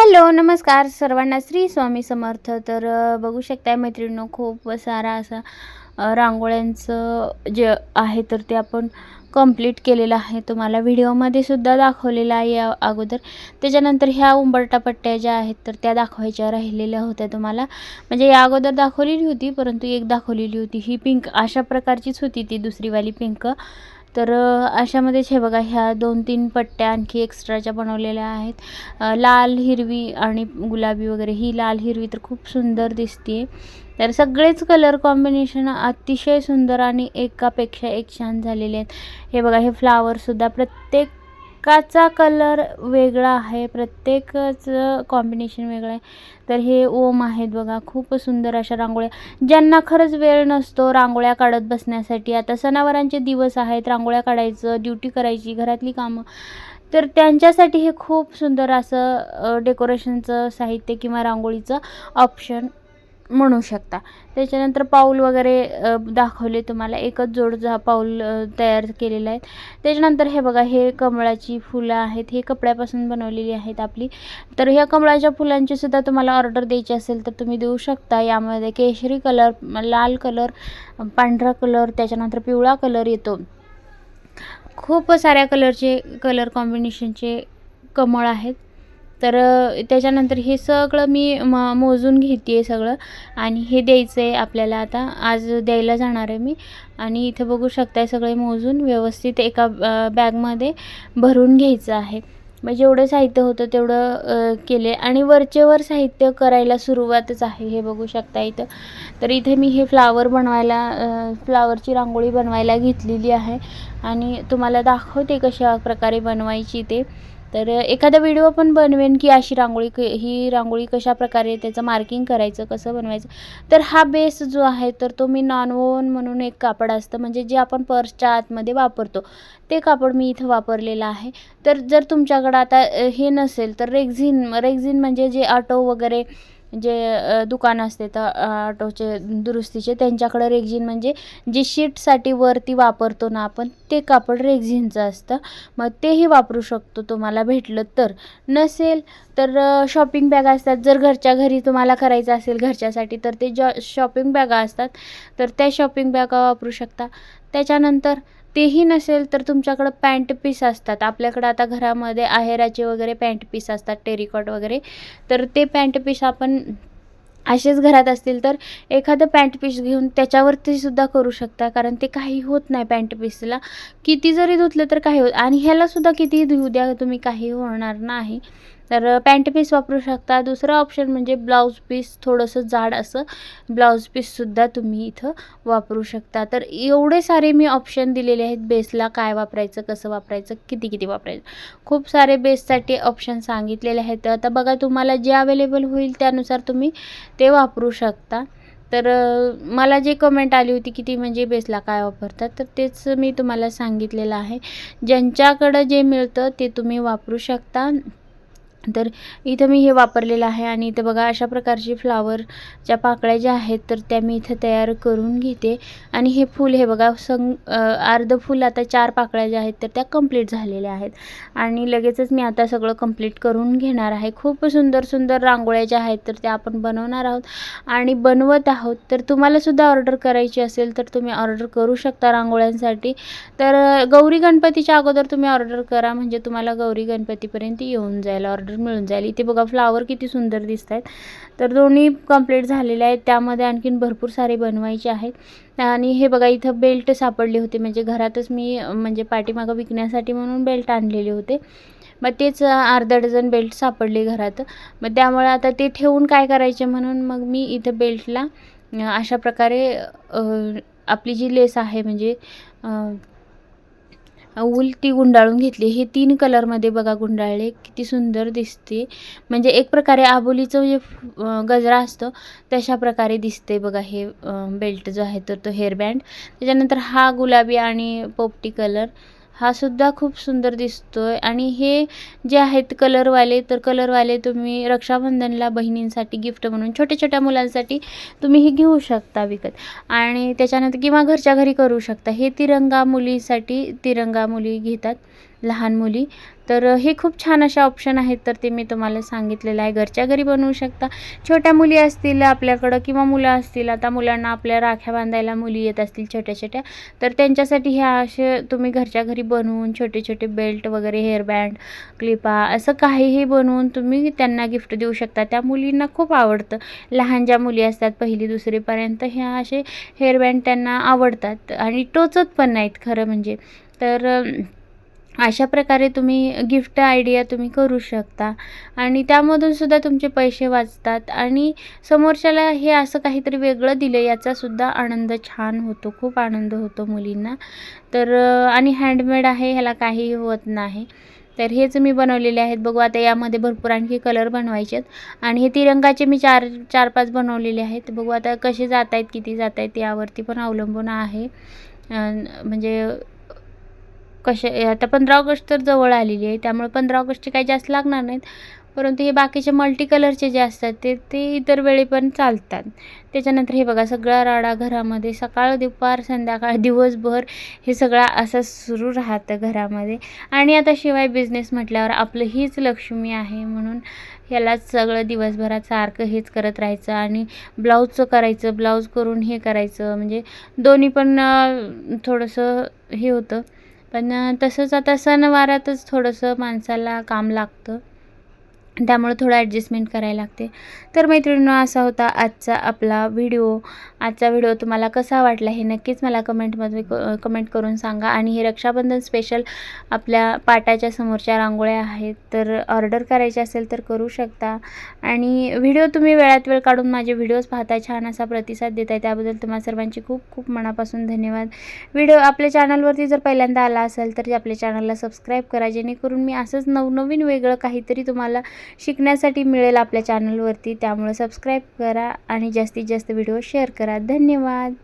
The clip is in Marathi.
हॅलो नमस्कार सर्वांना. श्री स्वामी समर्थ. तर बघू शकताय मैत्रिणींनो खूप सारा असा रांगोळ्यांचं जे आहे तर ते आपण कंप्लीट केलेलं आहे. तुम्हाला व्हिडिओमध्ये सुद्धा दाखवलेलं आहे या अगोदर. त्याच्यानंतर ह्या उंबरटा पट्ट्या ज्या आहेत तर त्या दाखवायच्या राहिलेल्या होत्या तुम्हाला. म्हणजे या अगोदर दाखवलेली होती परंतु एक दाखवलेली होती. ही पिंक अशा प्रकारचीच होती ती दुसरीवाली पिंक तर अशामध्येच हे बघा ह्या दोन तीन पट्ट्या आणखी एक्स्ट्राच्या बनवलेल्या आहेत लाल हिरवी आणि गुलाबी वगैरे ही लाल हिरवी तर खूप सुंदर दिसते तर सगळेच कलर कॉम्बिनेशन अतिशय सुंदर आणि एकापेक्षा एक छान झालेले आहेत. हे बघा हे फ्लावरसुद्धा काचा कलर वेगळा आहे प्रत्येकाचं कॉम्बिनेशन वेगळं आहे. तर हे ओम आहेत बघा खूप सुंदर अशा रांगोळ्या. ज्यांना खरंच वेळ नसतो रांगोळ्या काढत बसण्यासाठी. आता सणावारांचे दिवस आहेत रांगोळ्या काढायचं ड्युटी करायची घरातली कामं. तर त्यांच्यासाठी हे खूप सुंदर असं डेकोरेशनचं साहित्य किंवा रांगोळीचं ऑप्शन म्हणू शकता. त्याच्यानंतर पाऊल वगैरे दाखवले तुम्हाला. एकच जोड जा पाऊल तयार केलेलं आहे त्याच्यानंतर हे बघा हे कमळाची फुलं आहेत. हे कपड्यापासून बनवलेली आहेत आपली. तर ह्या कमळाच्या फुलांची सुद्धा तुम्हाला ऑर्डर द्यायची असेल तर तुम्ही देऊ शकता. यामध्ये केशरी कलर लाल कलर पांढरा कलर त्याच्यानंतर पिवळा कलर येतो. खूप साऱ्या कलरचे कलर कॉम्बिनेशनचे कमळ आहेत. तर त्याच्यानंतर हे सगळं मी म मोजून घेते आहे सगळं आणि हे द्यायचं आहे आपल्याला आता. आज द्यायला जाणार आहे मी आणि इथे बघू शकताय सगळे मोजून व्यवस्थित एका बॅगमध्ये भरून घ्यायचं आहे. मग जेवढं साहित्य होतं तेवढं केले आणि वरचेवर साहित्य करायला सुरुवातच आहे हे बघू शकता इथं. तर इथे मी हे फ्लावर बनवायला फ्लावरची रांगोळी बनवायला घेतलेली आहे आणि तुम्हाला दाखवते कशा प्रकारे बनवायची ते. तर एखादा व्हिडिओ पण बनवेन की अशी रांगोळी क ही रांगोळी कशा प्रकारे त्याचं मार्किंग करायचं कसं बनवायचं? तर हा बेस जो आहे तर तो मी नॉनवोन म्हणून एक कापड असतं. म्हणजे जे आपण पर्सच्या आतमध्ये वापरतो ते कापड मी इथं वापरलेलं आहे. तर जर तुमच्याकडं आता हे नसेल तर रेक्झिन रेक्झिन म्हणजे जे ऑटो वगैरे जे दुकान असते तर ऑटोचे दुरुस्तीचे त्यांच्याकडं रेग्झिन म्हणजे जे शीटसाठी वरती वापरतो ना आपण ते कापड रेग्झिनचं असतं. मग तेही वापरू शकतो तुम्हाला भेटलं तर. नसेल तर शॉपिंग बॅगा असतात. जर घरच्या घरी तुम्हाला करायचं असेल घरच्यासाठी तर ते जॉ शॉपिंग बॅगा असतात. तर त्या शॉपिंग बॅगा वापरू शकता. त्याच्यानंतर तेही नसेल तर तुमच्याकडं पॅन्ट पीस असतात. आपल्याकडं आता घरामध्ये आहेराचे वगैरे पॅन्ट पीस असतात टेरिकॉट वगैरे. तर ते पॅन्ट पीस आपण असेच घरात असतील तर एखादं पॅन्ट पीस घेऊन त्याच्यावरती सुद्धा करू शकता. कारण ते काही होत नाही पॅन्ट पीसला. किती जरी धुतलं तर काही होत. आणि ह्यालासुद्धा कितीही किती धुऊ द्या तुम्ही काही होणार नाही. तर पॅन्ट पीस वापरू शकता. दुसरं ऑप्शन म्हणजे ब्लाऊज पीस थोडंसं जाड असं ब्लाऊज पीससुद्धा तुम्ही इथं वापरू शकता. तर एवढे सारे मी ऑप्शन दिलेले आहेत. बेसला काय वापरायचं कसं वापरायचं किती किती वापरायचं. खूप सारे बेससाठी ऑप्शन सांगितलेले आहेत. आता बघा तुम्हाला जे अवेलेबल होईल त्यानुसार तुम्ही ते वापरू शकता. तर मला जे कमेंट आली होती की ती म्हणजे बेसला काय वापरतात तर तेच मी तुम्हाला सांगितलेलं आहे. ज्यांच्याकडं जे मिळतं ते तुम्ही वापरू शकता. तर इथं मी हे वापरलेलं आहे आणि इथं बघा अशा प्रकारची फ्लावरच्या पाकळ्या ज्या आहेत तर त्या मी इथं तयार करून घेते. आणि हे फूल हे बघा संग अर्ध फूल आता चार पाकळ्या ज्या आहेत तर त्या कंप्लीट झालेल्या आहेत. आणि लगेचच मी आता सगळं कंप्लीट करून घेणार आहे. खूप सुंदर सुंदर रांगोळ्या ज्या आहेत तर त्या आपण बनवणार आहोत. आणि बनवत आहोत तर तुम्हालासुद्धा ऑर्डर करायची असेल तर तुम्ही ऑर्डर करू शकता रांगोळ्यांसाठी. तर गौरी गणपतीच्या अगोदर तुम्ही ऑर्डर करा म्हणजे तुम्हाला गौरी गणपतीपर्यंत येऊन जाईल ऑर्डर मिळून जाईल. इथे बघा फ्लावर किती सुंदर दिसत आहेत तर दोन्ही कंप्लीट झालेले आहेत. त्यामध्ये आणखीन भरपूर सारे बनवायचे आहेत. आणि हे बघा इथं बेल्ट सापडले होते. म्हणजे घरातच मी म्हणजे पाठीमागं विकण्यासाठी म्हणून बेल्ट आणलेले होते. मग तेच अर्धा डझन बेल्ट सापडले घरात. मग त्यामुळे आता ते ठेवून काय करायचे म्हणून मग मी इथं बेल्टला अशा प्रकारे आपली जी लेस आहे म्हणजे अ, ती गुंडाळून घेतली. हे तीन कलरमध्ये बघा गुंडाळले. किती सुंदर दिसते. म्हणजे एक प्रकारे आबोलीचं जे गजरा असतो तशा प्रकारे दिसते बघा हे बेल्ट जो आहे तर तो हेअरबँड त्याच्यानंतर हा गुलाबी आणि पोपटी कलर हा सुद्धा खूप सुंदर दिसतोय. आणि हे जे आहेत कलरवाले तर कलरवाले तुम्ही रक्षाबंधनला बहिणींसाठी गिफ्ट म्हणून छोट्या छोट्या मुलांसाठी तुम्ही हे घेऊ शकता विकत. आणि त्याच्यानंतर किंवा घरच्या घरी करू शकता. हे तिरंगा मुलीसाठी तिरंगा मुली घेतात. लहान मुली. तर हे खूप छान अशा ऑप्शन आहेत. तर ते मी तुम्हाला सांगितलेलं आहे. घरच्या घरी बनवू शकता. छोट्या मुली असतील आपल्याकडं किंवा मुलं असतील आता मुलांना आपल्या राख्या बांधायला मुली येत असतील छोट्या छोट्या तर त्यांच्यासाठी ह्या असे तुम्ही घरच्या घरी बनवून छोटे छोटे बेल्ट वगैरे हेअरबँड क्लिपा असं काहीही बनवून तुम्ही त्यांना गिफ्ट देऊ शकता. त्या मुलींना खूप आवडतं. लहान ज्या मुली असतात पहिली दुसरीपर्यंत ह्या असे हेअरबँड त्यांना आवडतात. आणि टोचत पण नाहीत खरं म्हणजे. तर अशा प्रकारे तुम्ही गिफ्ट आयडिया तुम्ही करू शकता. आणि त्यामधून सुद्धा तुमचे पैसे वाचतात. आणि समोरच्याला हे असं काहीतरी वेगळं दिलं याचासुद्धा आनंद छान होतो. खूप आनंद होतो मुलींना. तर आणि हँडमेड आहे ह्याला काहीही होत नाही. तर हेच मी बनवलेले आहेत. बघू आता यामध्ये भरपूर आणखी कलर बनवायचे आहेत. आणि हे तिरंगाचे मी चार चार पाच बनवलेले आहेत. बघू आता कसे जात आहेत किती जात आहेत यावरती पण अवलंबून आहे. म्हणजे कसे आता पंधरा ऑगस्ट तर जवळ आलेली आहे त्यामुळे पंधरा ऑगस्टचे काही जास्त लागणार नाहीत. परंतु हे बाकीचे मल्टी कलरचे जे असतात ते ते इतर वेळी पण चालतात. त्याच्यानंतर हे बघा सगळा राडा घरामध्ये सकाळ दुपार संध्याकाळ दिवसभर हे सगळं असं सुरू राहतं घरामध्ये. आणि आता शिवाय बिझनेस म्हटल्यावर आपलं हीच लक्ष्मी आहे म्हणून यालाच सगळं दिवसभरात सारखं हेच करत राहायचं आणि ब्लाऊजचं करायचं ब्लाऊज करून हे करायचं. म्हणजे दोन्ही पण थोडंसं हे होतं. पण तसंच आता सणवारातच थोडंसं माणसाला काम लागतं. त्यामुळे थोडं ॲडजस्टमेंट करायला लागते. तर मैत्रिणींनो असा होता आजचा आपला व्हिडिओ आजचा व्हिडिओ तुम्हाला कसा वाटला हे नक्कीच मला कमेंटमध्ये क कमेंट करून सांगा. आणि हे रक्षाबंधन स्पेशल आपल्या पाटाच्या समोरच्या रांगोळ्या आहेत. तर ऑर्डर करायची असेल तर करू शकता. आणि व्हिडिओ तुम्ही वेळात वेळ काढून माझे व्हिडिओज पाहताय छान असा प्रतिसाद देत आहे त्याबद्दल तुम्हाला सर्वांची खूप खूप मनापासून धन्यवाद. व्हिडिओ आपल्या चॅनलवरती जर पहिल्यांदा आला असेल तर आपल्या चॅनलला सबस्क्राईब करा. जेणेकरून मी असंच नवनवीन वेगळं काहीतरी तुम्हाला शिकण्यासाठी मिळेल आपल्या चॅनलवरती त्यामुळे सबस्क्राईब करा आणि जास्तीत जास्त व्हिडिओ शेअर करा. धन्यवाद.